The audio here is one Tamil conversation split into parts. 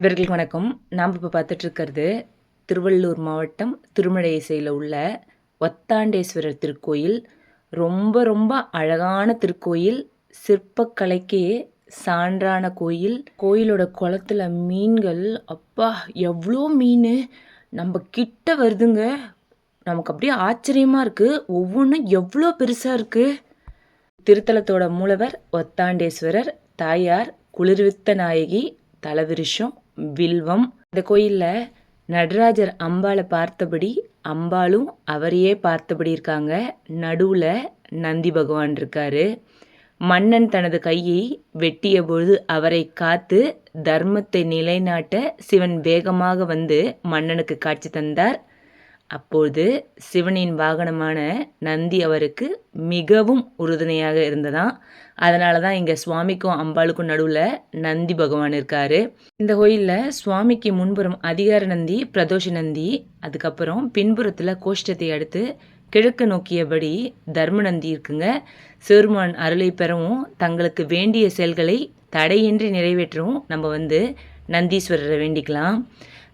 இவர்களுக்கு வணக்கம். நாம் இப்போ பார்த்துட்டு இருக்கிறது திருவள்ளூர் மாவட்டம் திருமலையசையில் உள்ள ஒத்தாண்டேஸ்வரர் திருக்கோயில். ரொம்ப ரொம்ப அழகான திருக்கோயில். சிற்பக்கலைக்கே சான்றான கோயில். கோயிலோட குளத்துல மீன்கள் அப்பா எவ்வளோ மீன்? நம்ம கிட்ட வருதுங்க. நமக்கு அப்படியே ஆச்சரியமாக இருக்குது ஒவ்வொன்றும் எவ்வளோ பெருசாக இருக்குது திருத்தலத்தோட மூலவர் ஒத்தாண்டேஸ்வரர் தாயார் குளிர்வித்த நாயகி தலவிருஷம் வில்வம். இந்த கோயிலில் நடராஜர் அம்பாளை பார்த்தபடி அம்பாளும் அவரையே பார்த்தபடி இருக்காங்க. நடுவில் நந்தி பகவான் இருக்காரு. மன்னன் தனது கையை வெட்டிய பொழுது அவரை காத்து தர்மத்தை நிலைநாட்ட சிவன் வேகமாக வந்து மன்னனுக்கு காட்சி தந்தார். அப்போது சிவனின் வாகனமான நந்தி அவருக்கு மிகவும் உறுதுணையாக இருந்ததாம். அதனால தான் இங்கே சுவாமிக்கும் அம்பாளுக்கும் நடுவில் நந்தி பகவான் இருக்கார். இந்த கோயிலில் சுவாமிக்கு முன்புறம் அதிகார நந்தி பிரதோஷ நந்தி அதுக்கப்புறம் பின்புறத்தில் கோஷ்டத்தை அடுத்து கிழக்கு நோக்கியபடி தர்ம நந்தி இருக்குங்க. சிறுமான் அருளை பெறவும் தங்களுக்கு வேண்டிய செயல்களை தடையின்றி நிறைவேற்றவும் நம்ம வந்து நந்தீஸ்வரரை வேண்டிக்கலாம்.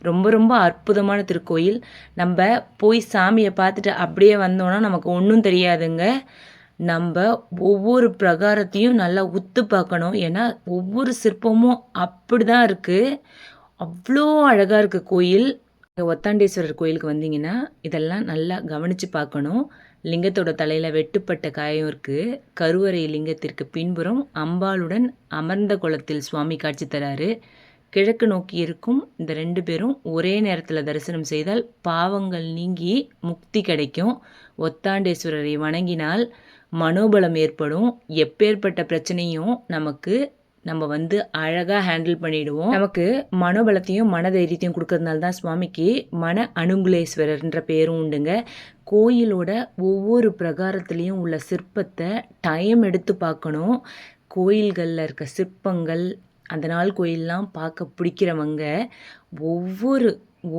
ரொம்ப ரொம்ப அற்புதமான திருக்கோயில். நம்ம போய் சாமியை பார்த்துட்டு அப்படியே வந்தோன்னா நமக்கு ஒன்றும் தெரியாதுங்க. நம்ம ஒவ்வொரு பிரகாரத்தையும் நல்லா உத்து பார்க்கணும். ஏன்னா ஒவ்வொரு சிற்பமும் அப்படி தான் இருக்குது அவ்வளோ அழகாக இருக்குது கோயில். ஒத்தாண்டேஸ்வரர் கோயிலுக்கு வந்தீங்கன்னா இதெல்லாம் நல்லா கவனித்து பார்க்கணும். லிங்கத்தோட தலையில் வெட்டுப்பட்ட காயம் இருக்குது கருவறை லிங்கத்திற்கு பின்புறம் அம்பாளுடன் அமர்ந்த குளத்தில் சுவாமி காட்சி தராரு. கிழக்கு நோக்கி இருக்கும் இந்த ரெண்டு பேரும் ஒரே நேரத்தில் தரிசனம் செய்தால் பாவங்கள் நீங்கி முக்தி கிடைக்கும். ஒத்தாண்டேஸ்வரரை வணங்கினால் மனோபலம் ஏற்படும். எப்பேற்பட்ட பிரச்சனையும் நமக்கு நம்ம வந்து அழகாக ஹேண்டில் பண்ணிடுவோம். நமக்கு மனோபலத்தையும் மன தைரியத்தையும் கொடுக்கறதுனால தான் சுவாமிக்கு மன அனுங்குலேஸ்வரர்ன்ற பேரும் உண்டுங்க. கோயிலோட ஒவ்வொரு பிரகாரத்துலேயும் உள்ள சிற்பத்தை டைம் எடுத்து பார்க்கணும். கோயில்களில் இருக்க சிற்பங்கள் அந்த நாள் கோயிலெலாம் பார்க்க பிடிக்கிறவங்க ஒவ்வொரு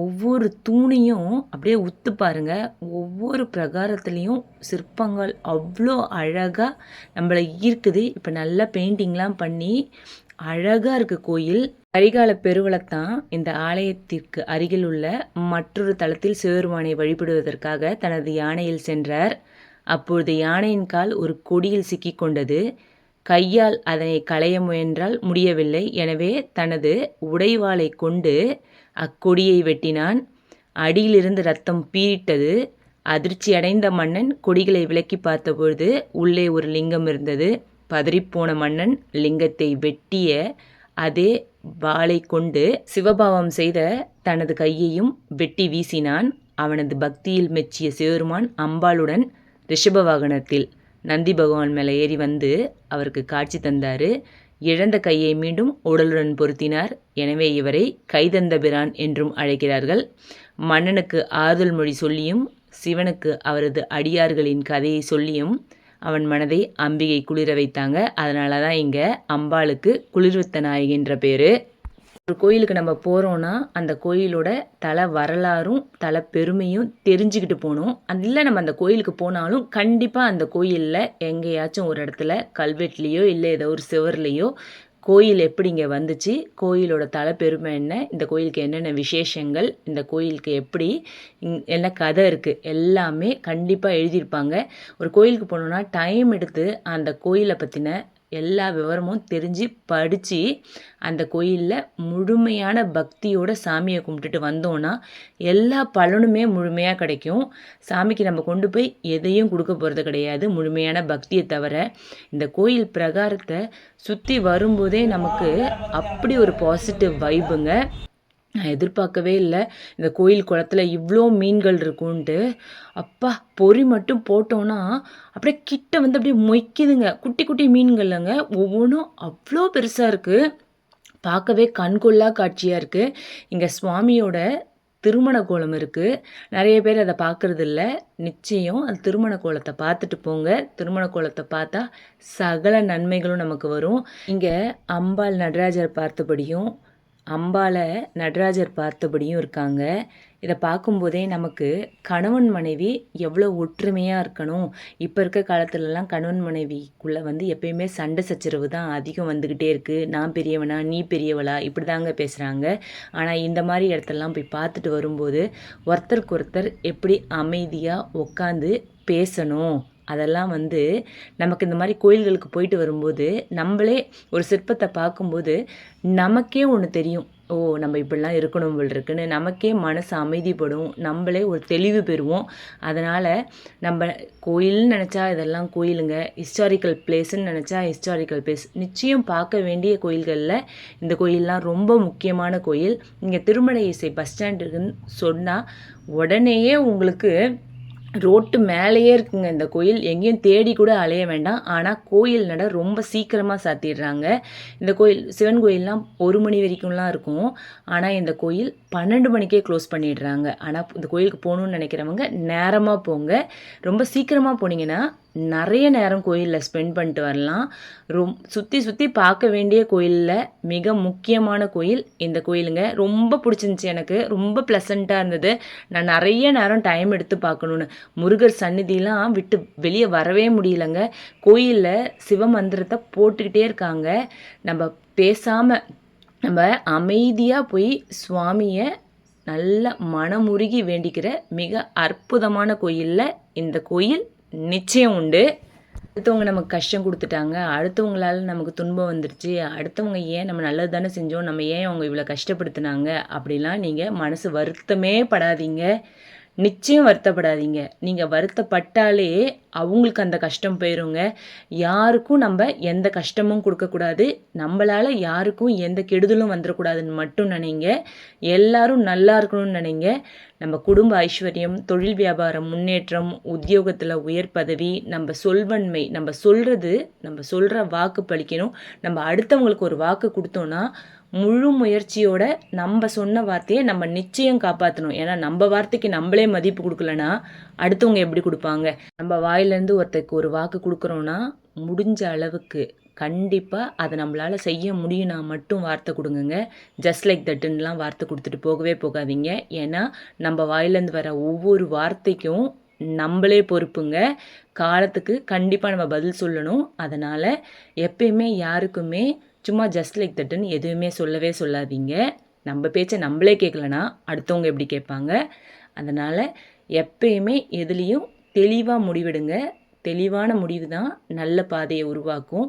ஒவ்வொரு தூணையும் அப்படியே உத்து பாருங்க. ஒவ்வொரு பிரகாரத்துலேயும் சிற்பங்கள் அவ்வளோ அழகாக நம்மளை ஈர்க்குது. இப்போ நல்லா பெயிண்டிங்லாம் பண்ணி அழகாக இருக்குது கோயில். கரிகால பெருவளத்தான் இந்த ஆலயத்திற்கு அருகில் உள்ள மற்றொரு தளத்தில் சிவருமானை வழிபடுவதற்காக தனது யானையில் சென்றார். அப்பொழுது யானையின் கால் ஒரு கொடியில் சிக்கிக்கொண்டது கையால் அதனை களைய முயன்றால் முடியவில்லை. எனவே தனது உடைவாளை கொண்டு அக்கொடியை வெட்டினான். அடியிலிருந்து ரத்தம் பீரிட்டது அதிர்ச்சியடைந்த மன்னன் கொடிகளை விலக்கி பார்த்தபொழுது உள்ளே ஒரு லிங்கம் இருந்தது. பதறிப்போன மன்னன் லிங்கத்தை வெட்டிய அதே வாளை கொண்டு சிவபாவம் செய்த தனது கையையும் வெட்டி வீசினான். அவனது பக்தியில் மெச்சிய சிவருமான் அம்பாளுடன் ரிஷப வாகனத்தில். நந்தி பகவான் மேலே ஏறி வந்து அவருக்கு காட்சி தந்தார். இழந்த கையை மீண்டும் உடலுடன் பொருத்தினார். எனவே இவரை கைதந்தபிரான் என்றும் அழைக்கிறார்கள். மன்னனுக்கு ஆறுதல் மொழி சொல்லியும் சிவனுக்கு அவரது அடியார்களின் கதையை சொல்லியும் அவன் மனதை அம்பிகை குளிர வைத்தாங்க. அதனால தான் இங்கே அம்பாளுக்கு குளிர்வித்த நாயகின்ற பேர். ஒரு கோயிலுக்கு நம்ம போகிறோன்னா அந்த கோயிலோட தலை வரலாறும் தலை பெருமையும் தெரிஞ்சுக்கிட்டு போகணும். அது இல்லை நம்ம அந்த கோயிலுக்கு போனாலும் கண்டிப்பாக அந்த கோயிலில் எங்கேயாச்சும் ஒரு இடத்துல கல்வெட்டுலேயோ இல்லை ஏதோ ஒரு சிவர்லேயோ கோயில் எப்படி இங்கே வந்துச்சு கோயிலோட தலை பெருமை என்ன இந்த கோயிலுக்கு என்னென்ன விசேஷங்கள் இந்த கோயிலுக்கு எப்படி என்ன கதை இருக்குது எல்லாமே கண்டிப்பாக எழுதியிருப்பாங்க. ஒரு கோயிலுக்கு போனோன்னா டைம் எடுத்து அந்த கோயிலை பற்றின எல்லா விவரமும் தெரிஞ்சு படித்து அந்த கோயிலில் முழுமையான பக்தியோட சாமியை கும்பிட்டுட்டு வந்தோன்னா எல்லா பலனுமே முழுமையாக கிடைக்கும். சாமிக்கு நம்ம கொண்டு போய் எதையும் கொடுக்க போகிறது கிடையாது. முழுமையான பக்தியை தவிர இந்த கோயில் பிரகாரத்தை சுற்றி வரும்போதே நமக்கு அப்படி ஒரு பாசிட்டிவ் வைபுங்க நான் எதிர்பார்க்கவே இல்லை. இந்த கோயில் குளத்தில் இவ்வளோ மீன்கள் இருக்கும்ன்ட்டு அப்பா பொறி மட்டும் போட்டோன்னா அப்படியே கிட்ட வந்து அப்படியே மொய்க்குதுங்க. குட்டி குட்டி மீன்கள்லங்க. ஒவ்வொன்றும் அவ்வளோ பெருசாக இருக்குது பார்க்கவே கண்கொள்ளா காட்சியாக இருக்குது இங்கே சுவாமியோட திருமண கோலம் இருக்குது நிறைய பேர் அதை பார்க்குறது இல்லை. நிச்சயம் அந்த திருமண கோலத்தை பார்த்துட்டு போங்க. திருமண கோலத்தை பார்த்தா சகல நன்மைகளும் நமக்கு வரும். இங்கே அம்பாள் நடராஜர் பார்த்தபடியும் அம்பாளை நடராஜர் பார்த்தபடியும் இருக்காங்க. இதை பார்க்கும்போதே நமக்கு கணவன் மனைவி எவ்வளோ ஒற்றுமையாக இருக்கணும். இப்போ இருக்க காலத்துலலாம் கணவன் மனைவிக்குள்ளே வந்து எப்பயுமே சண்டை சச்சரவு தான் அதிகம் வந்துக்கிட்டே இருக்குது நான் பெரியவனா நீ பெரியவளா? இப்படி தாங்க பேசுகிறாங்க ஆனால் இந்த மாதிரி இடத்துலலாம் போய் பார்த்துட்டு வரும்போது ஒருத்தருக்கு ஒருத்தர் எப்படி அமைதியாக உட்காந்து பேசணும். அதெல்லாம் வந்து நமக்கு இந்த மாதிரி கோயில்களுக்கு போயிட்டு வரும்போது நம்மளே ஒரு சிற்பத்தை பார்க்கும்போது நமக்கே ஒன்று தெரியும். ஓ நம்ம இப்படிலாம் இருக்கணும் போல் இருக்குன்னு. நமக்கே மனசு அமைதிப்படும். நம்மளே ஒரு தெளிவு பெறுவோம். அதனால் நம்ம கோயில்னு நினச்சா இதெல்லாம் கோயிலுங்க. ஹிஸ்டாரிக்கல் பிளேஸ்ன்னு நினச்சா ஹிஸ்டாரிக்கல் பிளேஸ் நிச்சயம் பார்க்க வேண்டிய கோயில்களில் இந்த கோயிலெலாம் ரொம்ப முக்கியமான கோயில். இங்கே திருமலை இசை பஸ் ஸ்டாண்டுக்குன்னு சொன்னால் உடனேயே உங்களுக்கு ரோட்டு மேலேயே இருக்குங்க இந்த கோயில். எங்கேயும் தேடி கூட அலைய வேண்டாம். ஆனால் கோயில் நட ரொம்ப சீக்கிரமாக சாத்திடுறாங்க. இந்த கோயில் சிவன் கோயிலெலாம் ஒரு மணி வரைக்கும்லாம் இருக்கும். ஆனால் இந்த கோயில் பன்னெண்டு மணிக்கே க்ளோஸ் பண்ணிடுறாங்க. ஆனால் இந்த கோயிலுக்கு போகணுன்னு நினைக்கிறவங்க நேரமாக போங்க. ரொம்ப சீக்கிரமாக போனீங்கன்னா நிறைய நேரம் கோயிலில் ஸ்பெண்ட் பண்ணிட்டு வரலாம். ரொம் சுற்றி சுற்றி பார்க்க வேண்டிய கோயிலில் மிக முக்கியமான கோயில் இந்த கோயிலுங்க. ரொம்ப பிடிச்சிருந்துச்சி எனக்கு. ரொம்ப ப்ளசண்ட்டாக இருந்தது. நான் நிறைய நேரம் டைம் எடுத்து பார்க்கணுன்னு முருகர் சந்நிதிலாம் விட்டு வெளியே வரவே முடியலங்க. கோயிலில் சிவமந்திரத்தை போட்டுக்கிட்டே இருக்காங்க. நம்ம பேசாமல் நம்ம அமைதியாக போய் சுவாமியை நல்ல மனமுருகி வேண்டிக்கிற மிக அற்புதமான கோயிலில் இந்த கோயில் நிச்சயம் உண்டு. அடுத்தவங்க நமக்கு கஷ்டம் கொடுத்துட்டாங்க. அடுத்தவங்களால நமக்கு துன்பம் வந்துருச்சு. அடுத்தவங்க ஏன் நம்ம நல்லது தானே செஞ்சோம்? நம்ம ஏன் அவங்க இவ்வளோ கஷ்டப்படுத்துனாங்க? அப்படிலாம் நீங்கள் மனசு வருத்தமே படாதீங்க. நிச்சயம் வருத்தப்படாதீங்க. நீங்கள் வருத்தப்பட்டாலே அவங்களுக்கு அந்த கஷ்டம் போயிருங்க. யாருக்கும் நம்ம எந்த கஷ்டமும் கொடுக்கக்கூடாது. நம்மளால் யாருக்கும் எந்த கெடுதலும் வந்துடக்கூடாதுன்னு மட்டும் நினைங்க. எல்லாரும் நல்லா இருக்கணும்னு நினைங்க. நம்ம குடும்ப ஐஸ்வர்யம் தொழில் வியாபாரம் முன்னேற்றம் உத்தியோகத்தில் உயர் பதவி நம்ம சொல்வன்மை நம்ம சொல்கிறது நம்ம சொல்கிற வாக்கு பழிக்கணும். நம்ம அடுத்தவங்களுக்கு ஒரு வாக்கு கொடுத்தோன்னா முழு முயற்சியோட நம்ம சொன்ன வார்த்தையை நம்ம நிச்சயம் காப்பாற்றணும் ஏன்னா நம்ம வார்த்தைக்கு நம்மளே மதிப்பு கொடுக்கலனா அடுத்தவங்க எப்படி கொடுப்பாங்க? நம்ம வாயிலேருந்து ஒருத்தருக்கு ஒரு வாக்கு கொடுக்குறோன்னா முடிஞ்ச அளவுக்கு கண்டிப்பாக அதை நம்மளால் செய்ய முடியும்னா மட்டும் வார்த்தை கொடுங்க ஜஸ்ட் லைக் தட்டுன்னெலாம் வார்த்தை கொடுத்துட்டு போகவே போகாதீங்க. ஏன்னா நம்ம வாயிலேருந்து வர ஒவ்வொரு வார்த்தைக்கும் நம்மளே பொறுப்புங்க. காலத்துக்கு கண்டிப்பாக நம்ம பதில் சொல்லணும். அதனால் எப்பயுமே யாருக்குமே சும்மா ஜஸ்ட் லைக் தட்டுன்னு எதுவுமே சொல்லவே சொல்லாதீங்க. நம்ம பேச்சை நம்மளே கேட்கலனா அடுத்தவங்க எப்படி கேட்பாங்க? அதனால் எப்பயுமே எதுலேயும் தெளிவாக முடிவெடுங்க. தெளிவான முடிவு தான் நல்ல பாதையை உருவாக்கும்.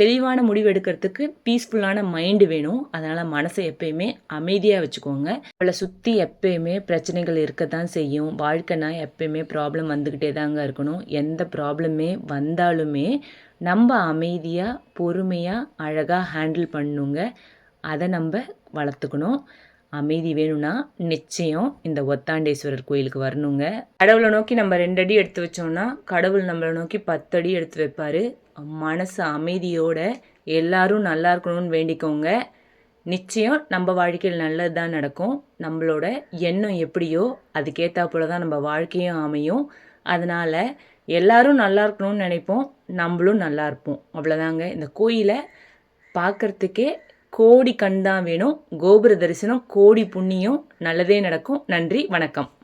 தெளிவான முடிவு எடுக்கிறதுக்கு பீஸ்ஃபுல்லான மைண்டு வேணும். அதனால் மனசை எப்பயுமே அமைதியாக வச்சுக்கோங்க. அவளை சுற்றி எப்பயுமே பிரச்சனைகள் இருக்க தான் செய்யும் வாழ்க்கைனா எப்பயுமே ப்ராப்ளம் வந்துக்கிட்டே தாங்க இருக்கணும். எந்த ப்ராப்ளமே வந்தாலுமே நம்ம அமைதியாக பொறுமையாக அழகாக ஹேண்டில் பண்ணுங்க அதை நம்ம வளர்த்துக்கணும். அமைதி வேணும்னா நிச்சயம் இந்த ஒத்தாண்டேஸ்வரர் கோயிலுக்கு வரணுங்க. கடவுளை நோக்கி நம்ம ரெண்டு அடி எடுத்து வச்சோம்னா கடவுள் நம்மளை நோக்கி பத்து அடி எடுத்து வைப்பார். மனசு அமைதியோட எல்லாரும் நல்லா இருக்கணும்னு வேண்டிக்கோங்க. நிச்சயம் நம்ம வாழ்க்கையில் நல்லது தான் நடக்கும். நம்மளோட எண்ணம் எப்படியோ அதுக்கேற்றா போல தான் நம்ம வாழ்க்கையும் அமையும். அதனால் எல்லாரும் நல்லா இருக்கணும்னு நினைப்போம். நம்மளும் நல்லா இருப்போம். அவ்வளோதாங்க இந்த கோயிலை பார்க்குறதுக்கே கோடி கண் தான் வேணும். கோபுர தரிசனம் கோடி புண்ணியம் நல்லதே நடக்கும். நன்றி வணக்கம்.